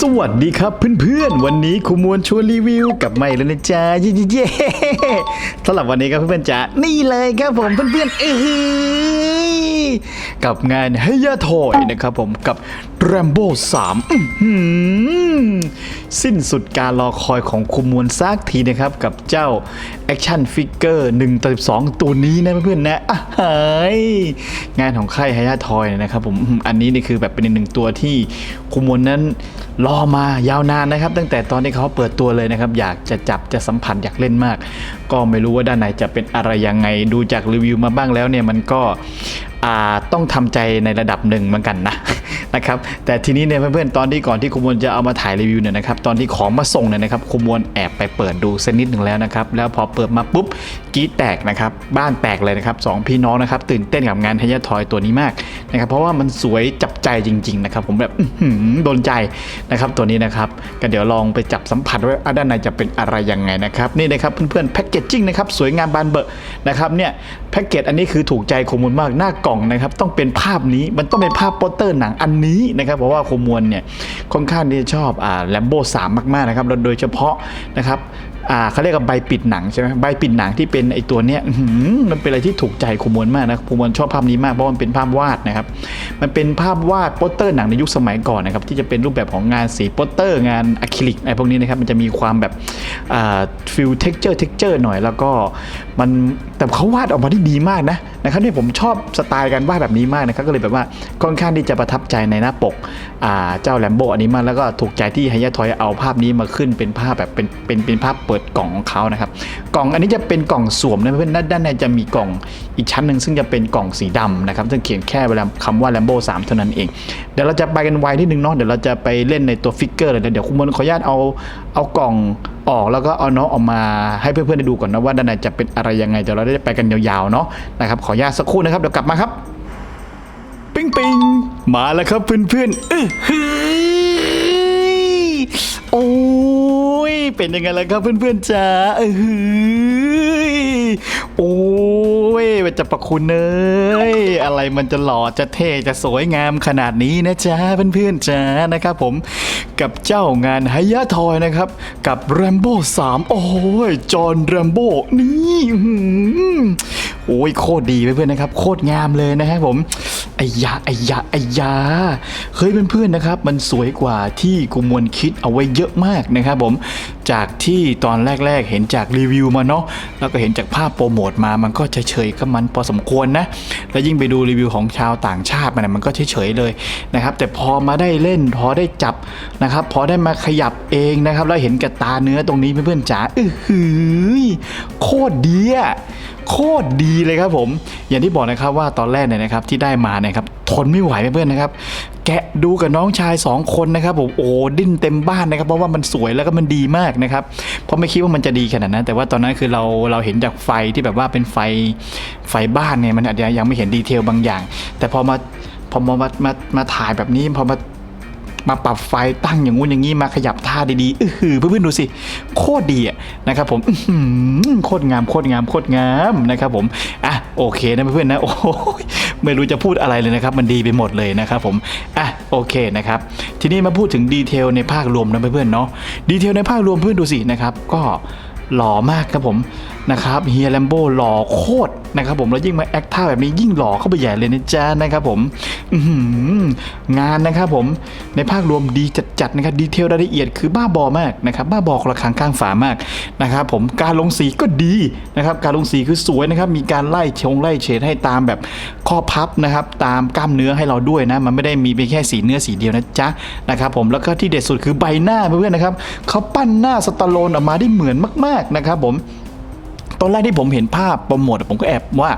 สวัสดีครับเพื่อนๆ วันนี้ครูมวลชวนรีวิวกับไม่แล้วนะจ๊ะเย้เย้ๆสำหรับวันนี้ครับเพื่อนๆจ๊ะนี่เลยครับผมเพื่อนๆเอ้ยกับงานเฮียถอยนะครับผมกับ Rambo 3อื้อหือสิ้นสุดการรอคอยของครูมวลซากทีนะครับ กับเจ้า แอคชั่นฟิกเกอร์1ต่อ12ตัวนี้นะเพื่อนๆนะเฮ้ยงานของค่ายเฮียทอยนะครับผมอันนี้นี่คือแบบเป็นอีกหนึ่งตัวที่ครูมวลนั้นรอมายาวนานนะครับ ตั้งแต่ตอนที่เขาเปิดตัวเลยนะครับ อยากจะจับจะสัมผัสอยากเล่นมาก ก็ไม่รู้ว่าด้านในจะเป็นอะไรยังไงดูจากรีวิวมาบ้างแล้วเนี่ยมันก็ต้องทำใจในระดับหนึ่งเหมือนกันนะ นะครับแต่ทีนี้เนี่ยเพื่อนๆตอนที่ก่อนที่คุณมวลจะเอามาถ่ายรีวิวเนี่ยนะครับตอนที่ของมาส่งเนี่ยนะครับคุณมวลแอบไปเปิดดูสักนิดหนึ่งแล้วนะครับแล้วพอเปิดมาปุ๊บกีดแตกนะครับบ้านแตกเลยนะครับสองพี่น้องนะครับตื่นเต้นกับงานเฮยทอยตัวนี้มากนะครับเพราะว่ามันสวยจับใจจริงๆนะครับผมแบบโดนใจนะครับตัวนี้นะครับก็เดี๋ยวลองไปจับสัมผัสว่าด้านในจะเป็นอะไรยังไงนะครับนี่นะครับเพื่อนๆแพ็กเกจจิ้งนะครับสวยงามบานเบอะนะครับเนี่ยแพ็กเกจอันนี้คือถูกใจคมวลมากหน้ากล่องนะครับต้องเป็นภาพนี้มันต้องเป็นภาพโปสเตอร์หนังอันนี้นะครับเพราะว่าโคมวลเนี่ยค่อนข้างที่จะชอบอ่าแลมโบ้สามมากๆนะครับแล้วโดยเฉพาะนะครับ อ่าเขาเรียกว่าใบปิดหนังใช่ไหมใบปิดหนังที่เป็นไอตัวเนี้ยมันเป็นอะไรที่ถูกใจคมวลมากนะคมวลชอบภาพนี้มากเพราะมันเป็นภาพวาดนะครับ มันเป็นภาพวาดโปสเตอร์หนังในยุคสมัยก่อนนะครับที่จะเป็นรูปแบบของงานสีโปสเตอร์ งานอะคริลิกอะไรพวกนี้นะครับมันจะมีความแบบฟิลเท็กเจอร์เท็กเจอร์หน่อยแล้วก็มันแต่เขาวาดออกมาได้ดีมากนะนะครับเนี่ยผมชอบสไตล์การวาดแบบนี้มากนะครับก็เลยแบบว่าค่อนข้างที่จะประทับใจในหน้าปกอ่าเจ้าแลมโบอันนี้มากแล้วก็ถูกใจที่ไฮยะทอยเอาภาพนี้มาขึ้นเป็นภาพแบบเป็นเป็นเป็นภาพเปิดกล่องของเขานะครับ กล่องอันนี้จะเป็นกล่องสวมนะเพื่อนด้านด้านในจะมีกล่องอีกชั้นหนึ่งซึ่งจะเป็นกล่องสีดำนะครับซึ่งเขียนแค่เวลาคำว่า Lambo 3เท่านั้นเอง เดี๋ยวเราจะไปกันไวนิดนึงเนาะเดี๋ยวเราจะไปเล่นในตัวฟิกเกอร์เลยเดี๋ยวคุณมนขออนุญาตเอาเอากล่องออกแล้วก็เอาน้องออกมาให้เพื่อนๆได้ดูก่อนนะว่าด้านในจะเป็นอะไรยังไงเดี๋ยวเราได้ไปกันยาวๆเนาะนะครับขออนุญาตสักครู่นะครับเดี๋ยวกลับมาครับปิงปิงมาแล้วครับเพื่อนๆเออโอ้ ยเป็นยังไงล่ะครับเพื่อนๆจ๋าเออหือโอ้ยมันจะประคุณเนยอะไรมันจะหล่อจะเท่จะสวยงามขนาดนี้นะจ๊ะเพื่อนๆจ๋านะครับผมกับเจ้างานไฮยะทอยนะครับ กับแรมโบ้3โอ้ยจอห์นแรมโบ้นี่โอ้ยโคตรดีเพื่อนๆนะครับ โคตรงามเลยนะครับผม ไอยาไอยาไอยาเฮ้ยเพื่อนๆนะครับ มันสวยกว่าที่กูมวลคิดเอาไว้เยอะมากนะครับผมจากที่ตอนแรกๆเห็นจากรีวิวมาเนาะแล้วก็เห็นจากภาพโปรโมทมามันก็เฉยๆกับมันพอสมควรนะแล้วยิ่งไปดูรีวิวของชาวต่างชาติมันมันก็เฉยๆเลยนะครับแต่พอมาได้เล่นพอได้จับนะครับพอได้มาขยับเองนะครับแล้วเห็นกับตาเนื้อตรงนี้เพื่อนๆจ๋าอือหือโคตรดีอะโคตรดีเลยครับผม อย่างที่บอกนะครับว่าตอนแรกเนี่ยนะครับที่ได้มาเนี่ยครับทนไม่ไหวเพื่อนๆนะครับ แกะดูกับน้องชาย 2 คนนะครับผมโอ้ดิ้นเต็มบ้านนะครับเพราะว่ามันสวยแล้วก็มันดีมากนะครับเพราะไม่คิดว่ามันจะดีขนาดนั้นแต่ว่าตอนนั้นคือเราเราเห็นจากไฟที่แบบว่าเป็นไฟไฟบ้านเนี่ยมันอาจจะยังไม่เห็นดีเทลบางอย่าง แต่พอมาพอมามามามาถ่ายแบบนี้พอมา มาปรับไฟตั้งอย่างงู้นอย่างงี้มาขยับท่าดีๆอื้อหือเพื่อนๆดูสิ โคตรดีอะนะครับผมโคตรงามโคตรงามโคตรงามนะครับผมอะโอเคนะเพื่อนๆนะโอ้ยไม่รู้จะพูดอะไรเลยนะครับ มันดีไปหมดเลยนะครับผมอะโอเคนะครับ ทีนี้มาพูดถึงดีเทลในภาครวมนะเพื่อนๆเนาะดีเทลในภาครวมเพื่อนดูสินะครับ ก็หล่อมากครับผม นะครับเฮียแลมโบหล่อโคตรนะครับผมแล้วยิ่งมาแอคท่าแบบนี้ยิ่งหล่อเข้าไปใหญ่เลยนะจ๊ะนะครับผมงานนะครับผมในภาครวมดีจัดๆนะครับดีเทลรายละเอียดคือบ้าบอมากนะครับบ้าบอคละครังข้างฝามากนะครับผมการลงสีก็ดีนะครับการลงสีคือสวยนะครับมีการไล่ชงไล่เฉดให้ตามแบบข้อพับนะครับตามกล้ามเนื้อให้เราด้วยนะมันไม่ได้มีเพียงแค่สีเนื้อสีเดียวนะจ๊ะนะครับผมแล้วก็ที่เด็ดสุดคือใบหน้าเพื่อนๆนะครับเขาปั้นหน้าสตาโลนออกมาได้เหมือนมาก ๆนะครับผม ตอนแรกที่ผมเห็นภาพโปรโมทผมก็แอบว่า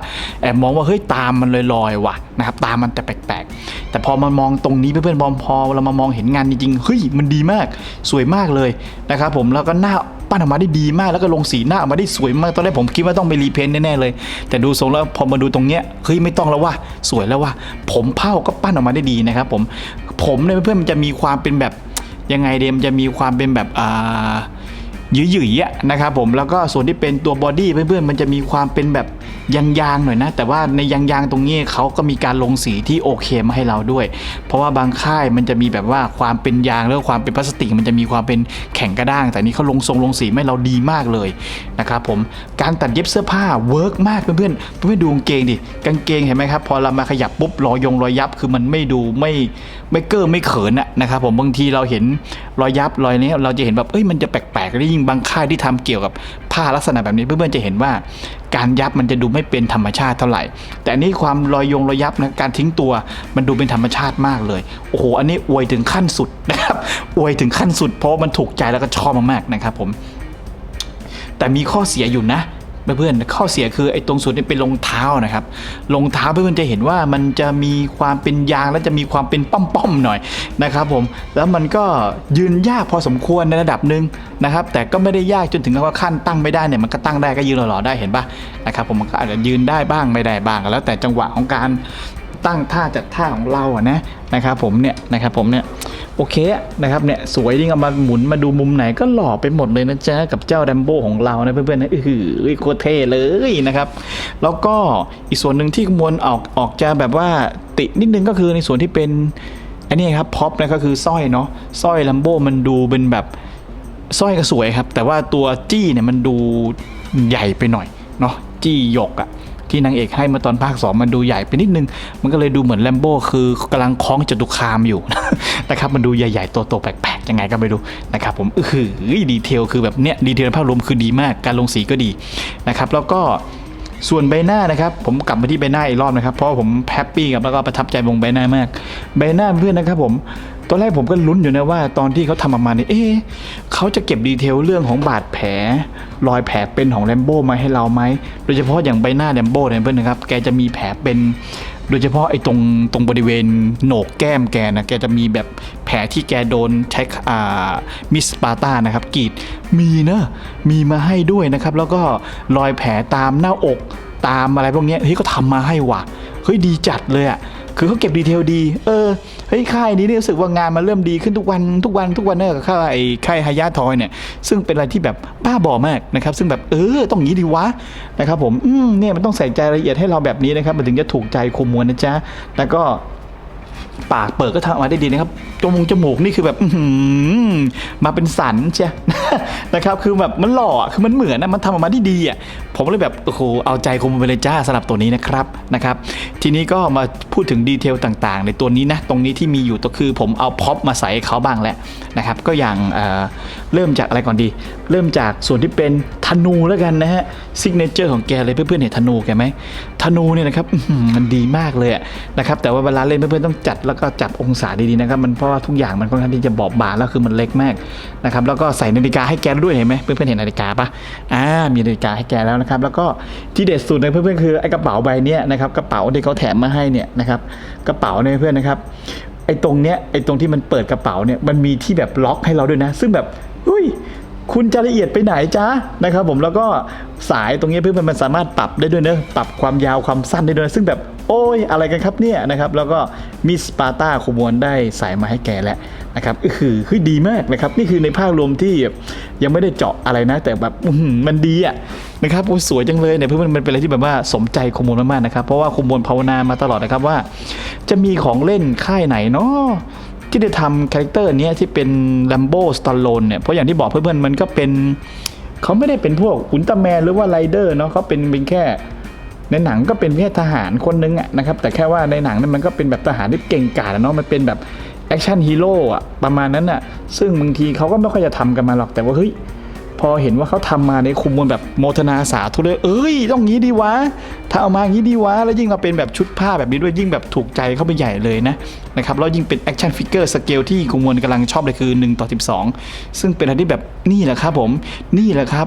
แอบมองว่าเฮ้ยตามมันลอยๆว่ะนะครับตามมันแต่แปลกๆ แต่พอมามองตรงนี้เพื่อนๆพอพอเรามามองเห็นงานจริงๆเฮ้ยมันดีมากสวยมากเลยนะครับผมแล้วก็หน้าปั้นออกมาได้ดีมากแล้วก็ลงสีหน้าออกมาได้สวยมากตอนแรกผมคิดว่าต้องไปรีเพนท์แน่ๆเลย แต่ดูทรงแล้วพอมาดูตรงเนี้ยเฮ้ยไม่ต้องแล้วว่ะสวยแล้วว่ะผมเผ้าก็ปั้นออกมาได้ดีนะครับผมผมเนี่ยเพื่อนๆมันจะมีความเป็นแบบยังไงเดยมนจะมีความเป็นแบบอ่า หยืยๆอะนะครับผมแล้วก็ส่วนที่เป็นตัวบอดี้เพื่อนๆมันจะมีความเป็นแบบ ยางๆหน่อยนะ แต่ว่าในยางๆตรงนี้เขาก็มีการลงสีที่โอเคมาให้เราด้วย เพราะว่าบางค่ายมันจะมีแบบว่าความเป็นยางแล้วความเป็นพลาสติก มันจะมีความเป็นแข็งกระด้าง แต่นี่เขาลงทรงลงสีให้เราดีมากเลยนะครับผมการตัดเย็บเสื้อผ้าเวิร์กมากเพื่อนๆเพื่อนดูกางเกงดิกางเกงเห็นไหมครับพอเรามาขยับปุ๊บรอยยงรอยยับคือมันไม่ดูไม่ไม่เก้อไม่เขินอะนะครับผมบางทีเราเห็นรอยยับรอยนี้เราจะเห็นแบบเอ้ยมันจะแปลกๆแล้วยิ่งบางค่ายที่ทำเกี่ยวกับผ้าลักษณะแบบนี้เพื่อนๆจะเห็นว่าการยับมันจะดูไม่เป็นธรรมชาติเท่าไหร่ แต่อันนี่ความรอยยงรอยยับนะการทิ้งตัวมันดูเป็นธรรมชาติมากเลยโอ้โหอันนี้อวยถึงขั้นสุดนะครับอวยถึงขั้นสุดเพราะมันถูกใจแล้วก็ชอบมากๆนะครับผมแต่มีข้อเสียอยู่นะ เพื่อนๆข้อเสียคือไอ้ตรงส่วนที่เป็นรองเท้านะครับรองเท้าเพื่อนๆจะเห็นว่ามันจะมีความเป็นยางและจะมีความเป็นป้อมๆหน่อยนะครับผมแล้วมันก็ยืนยากพอสมควรในระดับหนึ่งนะครับแต่ก็ไม่ได้ยากจนถึงว่าขั้นตั้งไม่ได้เนี่ยมันก็ตั้งได้ก็ยืนหล่อๆได้เห็นปะนะครับผมมันก็อาจจะยืนได้บ้างไม่ได้บ้างแล้วแต่จังหวะของการ ตั้งท่าจัดท่าของเราอะนะนะครับผมเนี่ยนะครับผมเนี่ยโอเคนะครับเนี่ยสวยยิ่งเอามาหมุนมาดูมุมไหนก็หล่อไปหมดเลยนะจ๊ะกับเจ้าแรมโบของเรานะเพื่อนๆนะอือหือโคตรเท่เลยนะครับ แล้วก็อีกส่วนหนึ่งที่มวลออกออกจะแบบว่าตินิดนึงก็คือในส่วนที่เป็นอันนี้ครับพ็อปนะก็คือสร้อยเนาะสร้อยแลมโบมันดูเป็นแบบสร้อยก็สวยครับ แต่ว่าตัวจี้เนี่ยมันดูใหญ่ไปหน่อยเนาะจี้หยกอะ ที่นางเอกให้มาตอนภาค 2 มันดูใหญ่ไปนิดนึง มันก็เลยดูเหมือนแลมโบ้คือกำลังคล้องจตุคามอยู่นะครับมันดูใหญ่ๆตัวโตๆแปลกๆยังไงก็ไม่รู้นะครับผมอือหือดีเทลคือแบบเนี้ยดีเทลภาพรวมคือดีมากการลงสีก็ดีนะครับแล้วก็ส่วนใบหน้านะครับ ผมกลับมาที่ใบหน้าอีกรอบนะครับ เพราะผมแฮปปี้กับแล้วก็ประทับใจวงใบหน้ามาก ใบหน้าเพื่อนนะครับผม ตอนแรกผมก็ลุ้นอยู่นะว่าตอนที่เขาทำออกมาเนี่ยเอ๊ะเขาจะเก็บดีเทลเรื่องของบาดแผล รอยแผลเป็นของแลมโบ้มาให้เราไหมโดยเฉพาะอย่างใบหน้าแลมโบ้เนี่ยเพื่อนนะครับแกจะมีแผลเป็นโดยเฉพาะไอ้ตรงตรงบริเวณโหนกแก้มแกนะแกจะมีแบบแผลที่แกโดนใช้อ่ามิสปาร์ตานะครับกีดมีเนอะมีมาให้ด้วยนะครับ แล้วก็รอยแผลตามหน้าอกตามอะไรพวกนี้เฮ้ยก็ทำมาให้ว่ะเฮ้ยดีจัดเลยอะ่ะ คือเขาเก็บดีเทลดี เออ เฮ้ย ค่ายนี้เนี่ยรู้สึกว่างานมันเริ่มดีขึ้นทุกวันทุกวันทุกวันเนอะกับค่ายค่ายฮายาทอยเนี่ย ซึ่งเป็นอะไรที่แบบบ้าบอมากนะครับ ซึ่งแบบเออ ต้องอย่างนี้ดีวะนะครับผม อืมเนี่ยมันต้องใส่ใจรายละเอียดให้เราแบบนี้นะครับ มันถึงจะถูกใจคุมมวลนะจ๊ะแล้วก็ ปากเปิดก็ทำออกมาได้ดีนะครับจมูกจมูกนี่คือแบบมาเป็นสันเชียนะครับคือแบบมันหล่อคือมันเหมือนนะมันทำออกมาได้ดีอะผมเลยแบบโอ้โหเอาใจคมไปเลยจ้าสำหรับตัวนี้นะครับนะครับ ทีนี้ก็มาพูดถึงดีเทลต่างๆ ในตัวนี้นะตรงนี้ที่มีอยู่ก็คือผมเอาพ็อปมาใส่เขาบ้างแหล้วนะครับ ก็อย่างเอ่อเริ่มจากอะไรก่อนดี เริ่มจากส่วนที่เป็นธนูแล้วกันนะฮะซิกเนเจอร์ของแกเลยเพื่อนๆเห็นธนูแกไหมธนูเนี่ยนะครับมันดีมากเลยนะครับแต่ว่าเวลาเล่นเพื่อนๆต้องจัดแล้วก็จับองศาดีๆนะครับมันเพราะว่าทุกอย่างมันค่อนข้างที่จะบอบบางแล้วคือมันเล็กมากนะครับแล้วก็ใส่นาฬิกาให้แกด้วยเห็นไหมเพื่อนๆเห็นนาฬิกาปะอ่ามีนาฬิกาให้แกแล้วนะครับ แล้วก็ที่เด็ดสุดเลยเพื่อนๆคือไอ้กระเป๋าใบเนี้ยนะครับกระเป๋าที่เขาแถมมาให้เนี่ยนะครับกระเป๋าเนี่ยเพื่อนนะครับไอ้ตรงเนี้ยไอ้ตรงที่มันเปิดกระเป๋าเนี่ยมันมีที่แบบล็อกให้เราด้วยนะ ซึ่งแบบเฮ้ยคุณจะละเอียดไปไหนจ๊ะนะครับผมแล้วก็สายตรงนี้เพื่อนๆมันสามารถปรับได้ด้วยเนอะปรับความยาวความสั้นได้ด้วยนะซึ่งแบบ โอ้ยอะไรกันครับเนี่ยนะครับแล้วก็มีสปาร์ตาขบวนได้สายมาให้แกแล้วนะครับก็คือคือดีมากนะครับนี่คือในภาพรวมที่ยังไม่ได้เจาะอะไรนะ แต่แบบมันดีอะนะครับโอ้สวยจังเลยเนี่ยเพื่อนๆมันเป็นอะไรที่แบบว่าสมใจขบวนมากๆนะครับเพราะว่าขบวนภาวนามาตลอดนะครับว่า จะมีของเล่นค่ายไหนเนาะที่ได้ทำคาแรคเตอร์นี้ที่เป็นลัมโบสตาร์โลนเนี่ยเพราะอย่างที่บอกเพื่อนๆมันก็เป็นเขาไม่ได้เป็นพวกอุลตร้าแมนหรือว่าไรเดอร์เนาะเขาเป็นเป็นแค่ ในหนังก็เป็นแค่ทหารคนนึงอะนะครับแต่แค่ว่าในหนังนั้นมันก็เป็นแบบทหารที่เก่งกาจเนาะมันเป็นแบบแอคชั่นฮีโร่อะประมาณนั้นอะซึ่งบางทีเขาก็ไม่ค่อยจะทำกันมาหรอกแต่ว่าเฮ้ยพอเห็นว่าเขาทำมาในคุมมวลแบบโมทนาสาธุเลยเอ้ยต้องงี้ดีวะ ถ้าเอามางี้ดีวะแล้วยิ่งมาเป็นแบบชุดผ้าแบบนี้ด้วยยิ่งแบบถูกใจเข้าไปใหญ่เลยนะนะครับแล้วยิ่งเป็นแอคชั่นฟิกเกอร์สเกลที่คุมวลกำลังชอบเลยคือ1ต่อ12 ซึ่งเป็นอะไรที่แบบนี่แหละครับผมนี่แหละครับ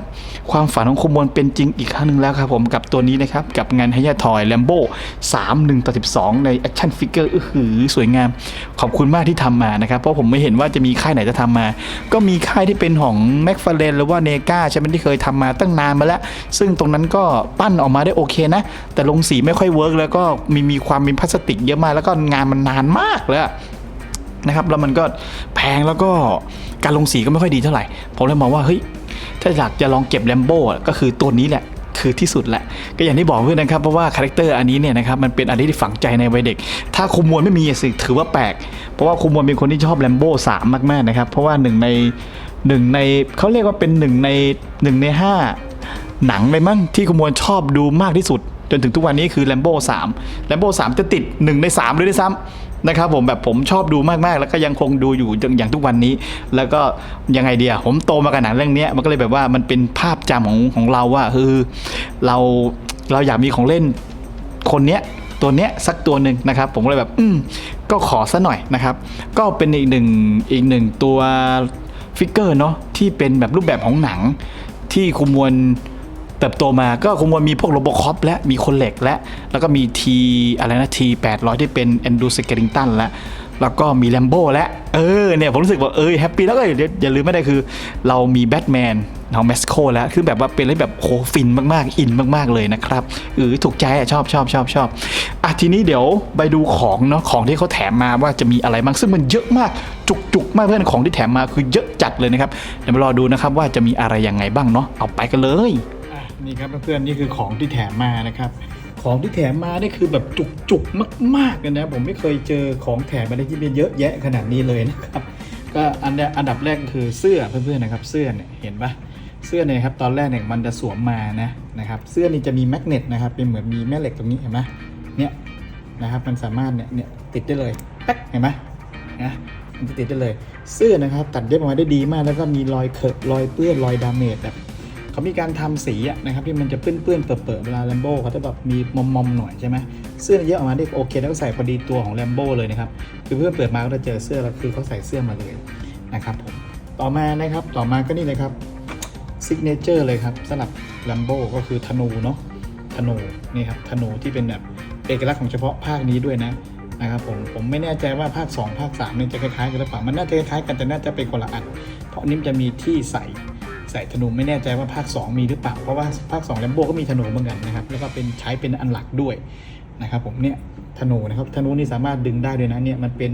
ความฝันของคุมวลเป็นจริงอีกครั้งหนึ่งแล้วครับผมกับตัวนี้นะครับกับงานฮยาทอยแลมโบ้3 1ต่อ12 ในแอคชั่นฟิกเกอร์อื้อหือสวยงาม ขอบคุณมากที่ทำมานะครับเพราะผมไม่เห็นว่าจะมีค่ายไหนจะทำมา ก็มีค่ายที่เป็นของแม็กฟาเรนหรือว่าเนกาใช่ไหมที่เคยทำมาตั้งนานมาแล้ว ซึ่งตรงนั้นก็ปั้นออกมาได้โอเคนะแต่ลงสีไม่ค่อยเวิร์กแล้วก็มีมีความเป็นพลาสติกเยอะมากแล้วก็งานมันนานมากเลยอะนะครับแล้วมันก็แพงแล้วก็การลงสีก็ไม่ค่อยดีเท่าไหร่ผมเลยมองว่าเฮ้ยถ้าอยากจะลองเก็บแลมโบ้ก็คือตัวนี้แหละคือที่สุดแหละ ก็อย่างที่บอกเพื่อนนะครับ เพราะว่าคาแรคเตอร์อันนี้เนี่ยนะครับมันเป็นอะไรที่ฝังใจในวัยเด็ก ถ้าคุมมวลไม่มีสิถือว่าแปลก เพราะว่าคุมมวลเป็นคนที่ชอบแลมโบ้สามมากๆนะครับ เพราะว่าหนึ่งในหนึ่งในเขาเรียกว่าเป็นหนึ่งในหนึ่งในห้าหนังเลยมั้งที่ขมวลชอบดูมากที่สุด จนถึงทุกวันนี้คือแลมโบ้สามแลมโบ้สามจะติด 1 ใน 3 เลยด้วยซ้ำนะครับผมแบบผมชอบดูมาก ๆ แล้วก็ยังคงดูอยู่อย่างทุกวันนี้ แล้วก็ยังไงเดียผมโตมากับหนังเรื่องนี้มันก็เลยแบบว่ามันเป็นภาพจำของของเราว่าคือเราเราอยากมีของเล่นคนเนี้ยตัวเนี้ยสักตัวหนึ่งนะครับ ผมก็เลยแบบอืมก็ขอซะหน่อยนะครับ ก็เป็นอีกหนึ่งอีกหนึ่งตัวฟิกเกอร์เนาะที่เป็นแบบรูปแบบของหนังที่คุมวล เติบโตมาก็คงมีพวกโรบอคอปและมีคนเหล็กและ แล้วก็มีทีอะไรนะที800ที่เป็นแอนดูสเกริงตันและแล้วก็มีแลมโบ้และเออเนี่ยผมรู้สึกว่าเออแฮปปี้แล้วก็อย่าลืมไม่ได้คือ เรามีแบทแมนของเม็กซิโกแล้วคือแบบว่าเป็นอะไรแบบโหฟินมากๆ อินมากๆเลยนะครับเออถูกใจอะชอบชอบชอบชอบอะทีนี้เดี๋ยวไปดูของเนาะของที่เขาแถมมาว่าจะมีอะไรบ้างซึ่งมันเยอะมากจุกจุกๆมากเพื่อนของที่แถมมาคือเยอะจัดเลยนะครับเดี๋ยวมารอดูนะครับว่าจะมีอะไรยังไงบ้างเนาะเอาไปกันเลย นี่ครับเพื่อนๆนี่คือของที่แถมมานะครับ ของที่แถมมานี่คือแบบจุกๆมากๆเลยนะผมไม่เคยเจอของแถมอะไรที่เป็นเยอะแยะขนาดนี้เลยนะครับก็อันอันดับแรกก็คือเสื้อเพื่อนๆนะครับ เสื้อเนี่ยเห็นปะเสื้อเนี่ยครับตอนแรกเนี่ยมันจะสวมมานะนะครับ เสื้อนี่จะมีแมกเนตนะครับเป็นเหมือนมีแม่เหล็กตรงนี้เห็นไหมเนี่ยนะครับมันสามารถเนี่ยเนี่ยติดได้เลยแป๊กเห็นไหมนะมันจะติดได้เลย เสื้อนะครับ ตัดเย็บออกมาได้ดีมาก แล้วก็มีรอยเขอะรอยเปื้อนรอยดาเมจแบบ เขามีการทำสีนะครับที่มันจะเปื้อนๆเปื่อนๆเวลาแลมโบ้เขาจะแบบมีมอมๆหน่อยใช่ไหมเสื้อเยอะออกมาได้โอเคแล้วก็ใส่พอดีตัวของแลมโบ้เลยนะครับคือเพื่อนเปิดมาก็จะเจอเสื้อแล้วคือเขาใส่เสื้อมาเลยนะครับผมต่อมานะครับต่อมาก็นี่เลยครับซิกเนเจอร์เลยครับสำหรับแลมโบ้ก็คือธนูเนาะธนูนี่ครับธนูที่เป็นแบบเอกลักษณ์ของเฉพาะภาคนี้ด้วยนะนะครับผมผมไม่แน่ใจว่าภาค 2 ภาค3เนี่ยจะคล้ายๆกันหรือเปล่ามันน่าจะคล้ายกันแต่น่าจะเป็นคนละอันเพราะนนี้มันจะมีที่ใส่ ใส่ธนูไม่แน่ใจว่าภาค 2 มีหรือเปล่า เพราะว่าภาค2แลมโบก็มีธนูเหมือนกันนะครับ แล้วก็เป็นใช้เป็นอันหลักด้วยนะครับผมเนี่ยธนูนะครับธนูนี่สามารถดึงได้ด้วยนะเนี่ยมันเป็น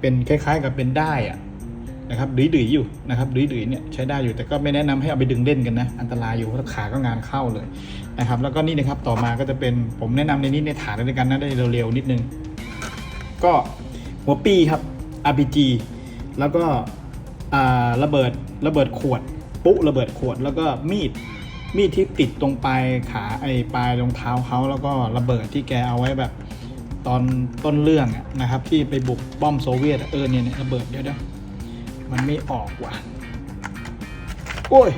เป็นคล้ายๆกับเป็นได้อะนะครับดื้อๆอยู่นะครับดื้อๆเนี่ยใช้ได้อยู่แต่ก็ไม่แนะนำให้เอาไปดึงเล่นกันนะ อันตรายอยู่เพราะขาก็งานเข้าเลยนะครับ แล้วก็นี่นะครับต่อมาก็จะเป็นผมแนะนำในนี้ในฐานด้วยกันนะได้เร็วๆนิดนึง ก็หัวปีครับ RPG แล้วก็อ่าระเบิดระเบิดขวด ปุ๊ระเบิดขวดแล้วก็มีดมีดที่ติดตรงปลายขาไอ้ปลายรองเท้าเขาแล้วก็ระเบิดที่แกเอาไว้แบบตอนต้นเรื่องนะครับ ที่ไปบุกป้อมโซเวียตเออเนี่ยระเบิดเดี๋ยวเดี๋ยวมันไม่ออกว่ะโอ้ย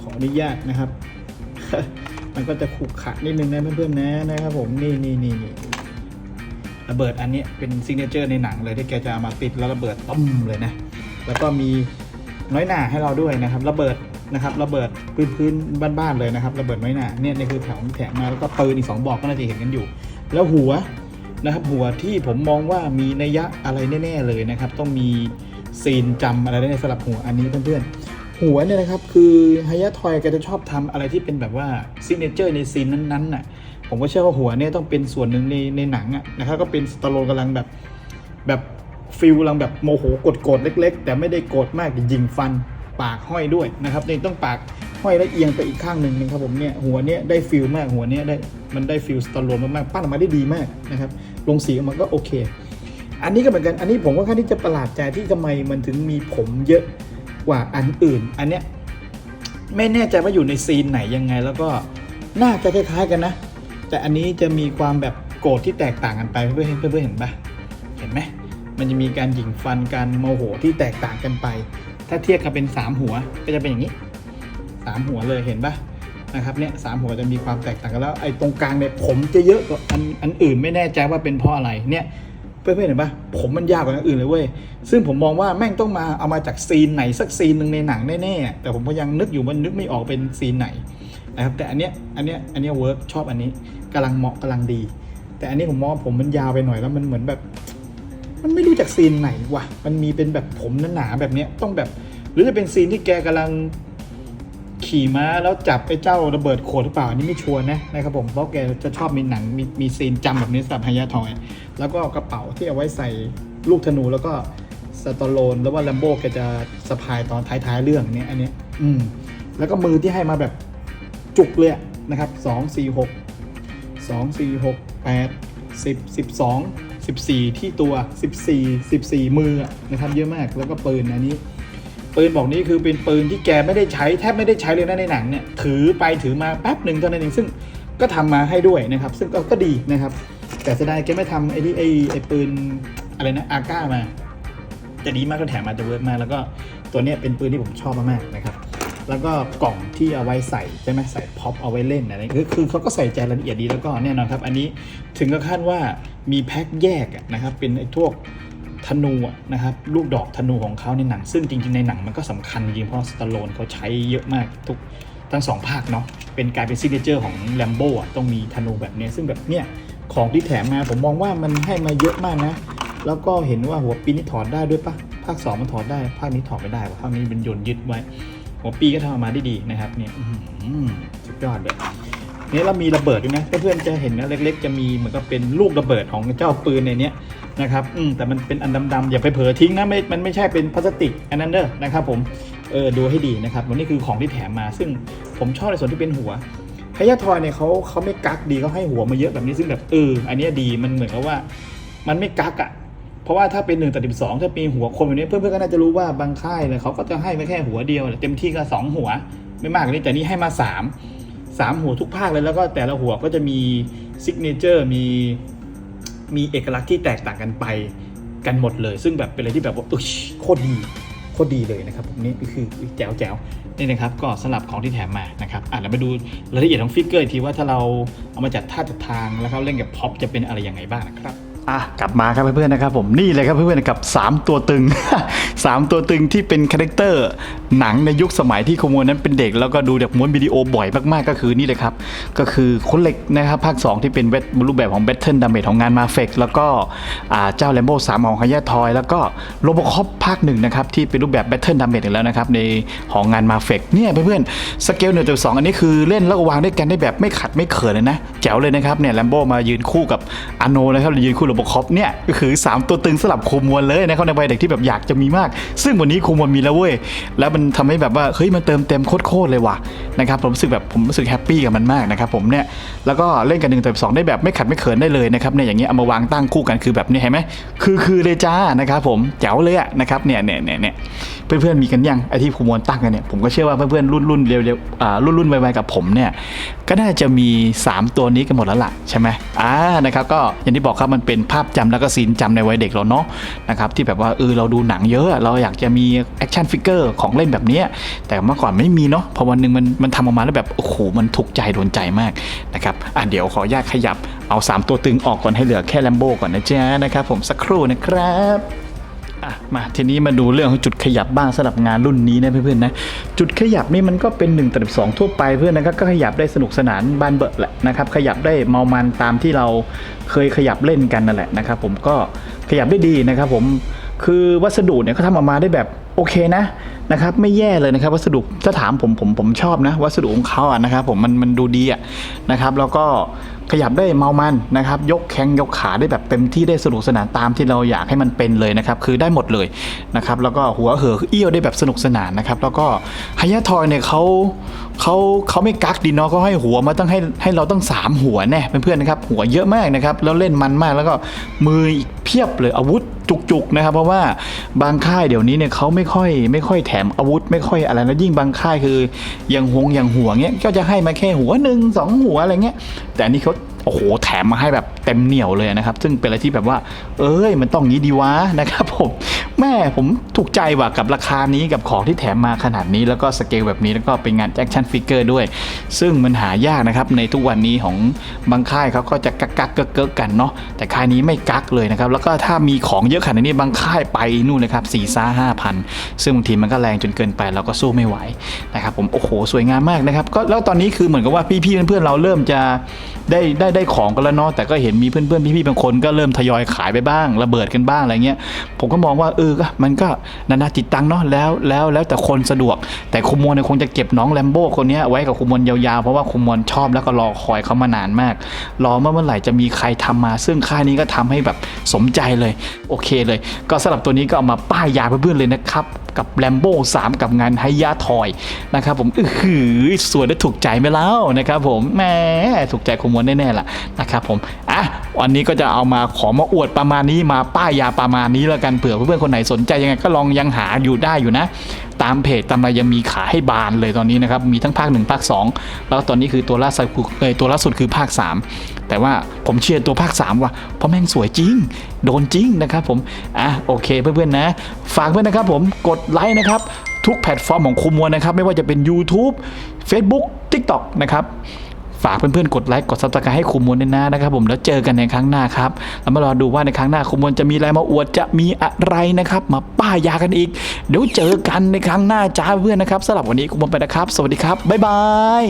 ขออนุญาตนะครับ มันก็จะขุกขะนิดนึงนะเพื่อนๆนะนะครับผมนี่นี่นี่นี่ระเบิดอันนี้เป็นซิกเนเจอร์ในหนังเลยที่แกจะเอามาติดแล้วระเบิดต้มเลยนะ แล้วก็มี น้อยหนาให้เราด้วยนะครับระเบิดนะครับระเบิดพื้นพื้นบ้านๆเลยนะครับระเบิดน้อยหนาเนี่ยนี่คือแถวแถมมาแล้วก็ปืนอีกสองบอกก็น่าจะเห็นกันอยู่ แล้วหัวนะครับหัวที่ผมมองว่ามีนัยยะอะไรแน่ ๆเลยนะครับ ต้องมีซีนจำอะไรได้สำหรับหัวอันนี้เพื่อนๆหัวเนี่ยนะครับคือฮายะทอยแกจะชอบทำอะไรที่เป็นแบบว่าซิกเนเจอร์ในซีนนั้นๆน่ะผมก็เชื่อว่าหัวเนี่ยต้องเป็นส่วนหนึ่งในในหนังอะนะครับก็เป็นสตาโลนกำลังแบบแบบ ฟิลลังแบบโมโหกดโกรธเล็ก ๆ แต่ไม่ได้โกรธมากยิงฟันปากห้อยด้วยนะครับนี่ต้องปากห้อยแล้วเอียงไปอีกข้างหนึ่งนะครับผมเนี่ยหัวเนี่ยได้ฟิลมากหัวเนี่ยได้มันได้ฟิลสตาร์โลนมากๆปั้นออกมาได้ดีมากนะครับลงสีออกมาก็โอเค อันนี้ก็เหมือนกันอันนี้ผมก็ค่อนข้างที่จะประหลาดใจที่ทำไมมันถึงมีผมเยอะกว่าอันอื่น อันเนี้ยไม่แน่ใจว่าอยู่ในซีนไหนยังไง แล้วก็น่าจะคล้ายๆกันนะ แต่อันนี้จะมีความแบบโกรธที่แตกต่างกันไปเพื่อนๆเพื่อนๆเห็นปะเห็นไหม มันจะมีการหยิงฟันการโมโหที่แตกต่างกันไป ถ้าเทียบกันเป็น 3 หัวก็จะเป็นอย่างนี้ 3 หัวเลยเห็นปะนะครับเนี่ยสามหัวจะมีความแตกต่างกันแล้วไอ้ตรงกลางเนี่ยผมจะเยอะกว่าอันอันอื่นไม่แน่ใจว่าเป็นเพราะอะไรเนี่ยเพื่อนๆเห็นปะผมมันยาวกว่าอันอื่นเลยเว้ยซึ่งผมมองว่าแม่งต้องมาเอามาจากซีนไหนสักซีนหนึ่งในหนังแน่ๆแต่ผมก็ยังนึกอยู่มันนึกไม่ออกเป็นซีนไหนนะครับแต่อันเนี้ยอันเนี้ยอันเนี้ยเวิร์กชอบอันนี้กำลังเหมาะกำลังดี แต่อันนี้ผมมองผมมันยาวไปหน่อยแล้วมันเหมือนแบบ มันไม่รู้จากซีนไหนวะมันมีเป็นแบบผมหนาๆแบบเนี้ยต้องแบบ หรือจะเป็นซีนที่แกกำลังขี่ม้าแล้วจับไอ้เจ้าระเบิดขวดหรือเปล่าอันนี้ไม่ชัวร์นะนะครับผมเพราะแกจะชอบมีหนังมีมีซีนจำแบบนี้สำหรับฮายาทอย แล้วก็กระเป๋าที่เอาไว้ใส่ลูกธนูแล้วก็สตอโลนแล้วว่าแลมโบ้แกจะสะพายตอนท้ายๆเรื่องเนี้ยอันนี้อืมแล้วก็มือที่ให้มาแบบจุกเลยนะครับสองสี่หกสองสี่หกแปดสิบสิบสอง สิบสี่ที่ตัวสิบสี่สิบสี่มือนะครับเยอะมากแล้วก็ปืนอันนี้ ปืนบอกนี้คือเป็นปืนที่แกไม่ได้ใช้แทบไม่ได้ใช้เลยนะในหนังเนี่ยถือไปถือมาแป๊บหนึ่งเท่านั้นเองซึ่งก็ทำมาให้ด้วยนะครับ ซึ่งก็ก็ดีนะครับ แต่เสียดายแกไม่ทำไอ้นี่ไอ้ไอ้ปืนอะไรนะอาก้ามาจะดีมากก็แถมมาจะเวิร์กมากแล้วก็ตัวเนี้ยเป็นปืนที่ผมชอบมากๆนะครับ แล้วก็กล่องที่เอาไว้ใส่ใช่ไหมใส่พ็อปเอาไว้เล่นอะไรคือคือเขาก็ใส่ใจรายละเอียดดีแล้วก็แน่นอนครับ อันนี้ถึงกับขั้นว่ามีแพ็คแยกนะครับ เป็นไอ้พวกธนูนะครับลูกดอกธนูของเขาในหนัง ซึ่งจริงๆในหนังมันก็สำคัญจริงเพราะสตาโลนเขาใช้เยอะมากทุกทั้งสองภาคเนาะเป็นกลายเป็นซิกเนเจอร์ของแลมโบ้ต้องมีธนูแบบนี้ซึ่งแบบเนี้ยของที่แถมมาผมมองว่ามันให้มาเยอะมากนะ แล้วก็เห็นว่าหัวปีนี่ถอดได้ด้วยปะภาค 2 มันถอดได้ ภาคนี้ถอดไม่ได้ว่ะภาคนี้เป็นโยนยึดไว้ หัวปีก็ทำออกมาได้ดีนะครับเนี่ยสุดยอดเลยนี่เรามีระเบิดด้วยนะเพื่อนๆจะเห็นนะเล็ก ๆ จะมีเหมือนกับเป็นลูกระเบิดของเจ้าปืนในนี้นะครับอืมแต่มันเป็นอันดำๆอย่าไปเผลอทิ้งนะไม่มันไม่ใช่เป็นพลาสติกอันนั้นเด้อนะครับ ผมเออดูให้ดีนะครับวันนี้คือของที่แถมมา ซึ่งผมชอบในส่วนที่เป็นหัวพยาทอยเนี่ยเขาเขาไม่กักดีเขาให้หัวมาเยอะแบบนี้ซึ่งแบบเอออันนี้ดีมันเหมือนกับว่า มันไม่กักอะ เพราะว่าถ้าเป็นหนึ่งต่อสิบสองถ้ามีหัวคนแบบนี้เพื่อนๆก็น่าจะรู้ว่าบางค่ายเลยเขาก็จะให้ไมาแค่หัวเดียวเต็มที่ก็สองหัว ไม่มากกว่านี้แต่นี่ให้มาสามสามหัวทุกภาคเลยแล้วก็แต่ละหัวก็จะมีซิกเนเจอร์มีมีเอกลักษณ์ที่แตกต่างกันไปกันหมดเลย ซึ่งแบบเป็นอะไรที่แบบว่าอุ๊ยโคตรดีโคตรดีเลยนะครับผมนี่คือแจ๋วแจ๋วนี่นะครับก็สำหรับของที่แถมมานะครับอะเรามาดูรายละเอียดของฟิกเกอร์ทีว่าถ้าเราเอามาจัดท่าจัดทางแล้วเขาเล่นกับพ็อปจะเป็นอะไรยังไงบ้างนะครับ อะกลับมาครับเพื่อนๆนะครับผมนี่เลยครับเพื่อนๆกับ 3 ตัวตึง 3 ตัวตึงที่เป็นคาแรคเตอร์หนังในยุคสมัยที่ขโมยนั้นเป็นเด็ก แล้วก็ดูแบบม้วนวิดีโอบ่อยมากๆก็คือนี่เลยครับ ก็คือคนเหล็กนะครับภาค 2 ที่เป็นเวทรูปแบบของ Battle Damage ของงานมาเฟกแล้วก็เจ้าแลมโบ้สามของฮายาทอย แล้วก็โรบคอปภาคหนึ่งนะครับที่เป็นรูปแบบ Battle Damage อีกแล้วนะครับในของงานมาเฟกเนี่ยเพื่อนๆสเกลหนึ่งต่อสองอันนี้คือเล่นแล้ววางด้วยกันได้แบบไม่ขัดไม่เขินเลยนะแจ๋วเลยนะครับเนี่ยแลมโบ้มายืนคู่กับอโนนะครับยืนคู่โรบคอปเนี่ยก็คือ 3 ตัวตึงสลับคูมวลเลยนะครับในวัยเด็กที่แบบอยากจะมีมาก ซึ่งวันนี้คูมวลมีแล้วเว้ยแล้วมันทำให้แบบว่าเฮ้ยมันเติมเต็มโคตรๆเลยว่ะนะครับผมรู้สึกแบบผมรู้สึกแฮปปี้กับมันมากนะครับผมเนี่ยแล้วก็เล่นกันหนึ่งต่อสองได้แบบไม่ขัดไม่เขินได้เลยนะครับเนี่ยอย่างเงี้ยเอามาวางตั้งคู่กันคือแบบนี้เห็นไหมคือคือเลยจ้านะครับผมแจ๋วเลยอะนะครับเนี่ยเนี่ยเนี่ยเนี่ยเพื่อนๆมีกันยังไอที่คูมวลตั้งกันเนี่ยผมก็เชื่อว่าเพื่อนๆรุ่นรุ่นเร็วๆอ่ารุ่นรุ่นไวๆกับผมเนี่ยก็น่าจะมี 3 ตัวนี้กันหมดแล้วล่ะใช่ไหมอ่านะครับก็อย่างที่บอกครับมันเป็นภาพจำแล้วก็ซีนจำในวัยเด็กเราเนาะนะครับที่แบบว่าเออเราดูหนังเยอะ เราอยากจะมีแอคชั่นฟิกเกอร์ของเล่นแบบนี้แต่เมื่อก่อนไม่มีเนาะพอวันหนึ่งมันมันทำออกมาแล้วแบบโอ้โหมันถูกใจโดนใจมากนะครับอะเดี๋ยวขอญาตขยับเอา 3 ตัวตึงออกก่อนให้เหลือแค่แลมโบก่อนนะจ๊ะนะครับผมสักครู่นะครับ อะมาทีนี้มาดูเรื่องของจุดขยับบ้างสำหรับงานรุ่นนี้นะเพื่อนๆนะจุดขยับนี่มันก็เป็น1ต่อ2ทั่วไปเพื่อนนะครับก็ขยับได้สนุกสนานบานเบิดแหละนะครับขยับได้เมามันตามที่เราเคยขยับเล่นกันนั่นแหละนะครับผมก็ขยับได้ดีนะครับผมคือวัสดุเนี่ยเขาทำออกมาได้แบบโอเคนะนะครับไม่แย่เลยนะครับวัสดุถ้าถามผมผมผมชอบนะ วัสดุของเขาอะนะครับผมมันมันดูดีอะนะครับแล้วก็ ขยับได้เมามันนะครับยกแข้งยกขาได้แบบเต็มที่ได้สนุกสนานตามที่เราอยากให้มันเป็นเลยนะครับคือได้หมดเลยนะครับแล้วก็หัวเหอเอี้ยวได้แบบสนุกสนานนะครับแล้วก็ฮายาทอยเนี่ยเขา เขาเขาไม่กักดินเนาะเขาให้หัวมาตั้งให้ให้เราตั้งสามหัวแน่เพื่อนๆนะครับ หัวเยอะมากนะครับ แล้วเล่นมันมากแล้วก็มืออีกเพียบเลยอาวุธจุกๆนะครับ เพราะว่าบางค่ายเดี๋ยวนี้เนี่ยเขาไม่ค่อยไม่ค่อยแถมอาวุธ ไม่ค่อยอะไรนะยิ่งบางค่ายคืออย่างหงอย่างหัวเงี้ยก็จะให้มาแค่หัวหนึ่งสองหัวอะไรเงี้ยแต่อันนี้เขาโอ้โหแถมมาให้แบบเต็มเหนียวเลยนะครับ ซึ่งเป็นอะไรที่แบบว่า เอ้ยมันต้องงี้ดีวะนะครับผมแม่ผมถูกใจว่ะกับราคานี้กับของที่แถมมาขนาดนี้แล้วก็สเกลแบบนี้แล้วก็เป็นงานแอคชั่นฟิกเกอร์ด้วย ซึ่งมันหายากนะครับในทุกวันนี้ของบางค่ายเขาก็จะกักกักเกอะเกกันเนาะแต่ค่ายนี้ไม่กักเลยนะครับแล้วก็ถ้ามีของเยอะขนาดนี้บางค่ายไปนู่นเลยครับสี่ซ่าห้าพันซึ่งบางทีมันก็แรงจนเกินไปเราก็สู้ไม่ไหวนะครับผมโอ้โหสวยงามมากนะครับก็แล้วตอนนี้คือเหมือนกับว่าพี่ๆเพื่อนๆเราเริ่มจะได้ได้ได้ของกันแล้วเนาะแต่ก็เห็นมีเพื่อนๆพี่ๆบางคนก็เริ่มทยอยขายไปบ้าง ระเบิดกันบ้างอะไรเงี้ยผมก็มองว่าเออก็มันก็นานาจิตตังเนาะแล้วแล้วแล้วแต่คนสะดวก แต่คุมวลเนี่ยคงจะเก็บน้องแลมโบ้คนนี้ไว้กับคุมวลยาวๆเพราะว่าคุมวลชอบแล้วก็รอคอยเขามานานมาก รอเมื่อเมื่อไหร่จะมีใครทำมา ซึ่งค่ายนี้ก็ทำให้แบบสมใจเลยโอเคเลย ก็สำหรับตัวนี้ก็เอามาป้ายยาเพื่อนๆเลยนะครับกับแลมโบ้สามกับงานไฮยาทอยนะครับผมอือหือสวยและถูกใจไหมแล้วนะครับผมแหมถูกใจคุมวลแน่ๆล่ะนะครับผมอะวันนี้ก็จะเอามาขอมาอวดประมาณนี้มาป้ายยาประมาณนี้แล้วกันเผื่อเพื่อนๆคนไหนสนใจยังไงก็ลองยังหาอยู่ได้อยู่นะ ตามเพจตามอะไรยังมีขายให้บานเลยตอนนี้นะครับมีทั้งภาค1ภาค2 แล้วตอนนี้คือตัวล่าสุดเอยตัวล่าสุดคือภาค 3 แต่ว่าผมเชียร์ตัวภาค 3 ว่ะเพราะแม่งสวยจริง โดนจริงนะครับผมอะโอเคเพื่อนๆนะ ฝากเพื่อนนะครับผมกดไลค์นะครับทุกแพลตฟอร์มของคุมวลนะครับไม่ว่าจะเป็น YouTube Facebook TikTok นะครับ ฝากเพื่อนๆกดไลค์กดซับสไครต์ให้คุมมวลด้วยนะนะครับผมแล้วเจอกันในครั้งหน้าครับแล้วมารอดูว่าในครั้งหน้าคุมมวลจะมีอะไรมาอวดจะมีอะไรนะครับมาป้ายยากันอีก เดี๋ยวเจอกันในครั้งหน้าจ้าเพื่อนนะครับสำหรับวันนี้คุมมวลไปนะครับ สวัสดีครับบ๊ายบาย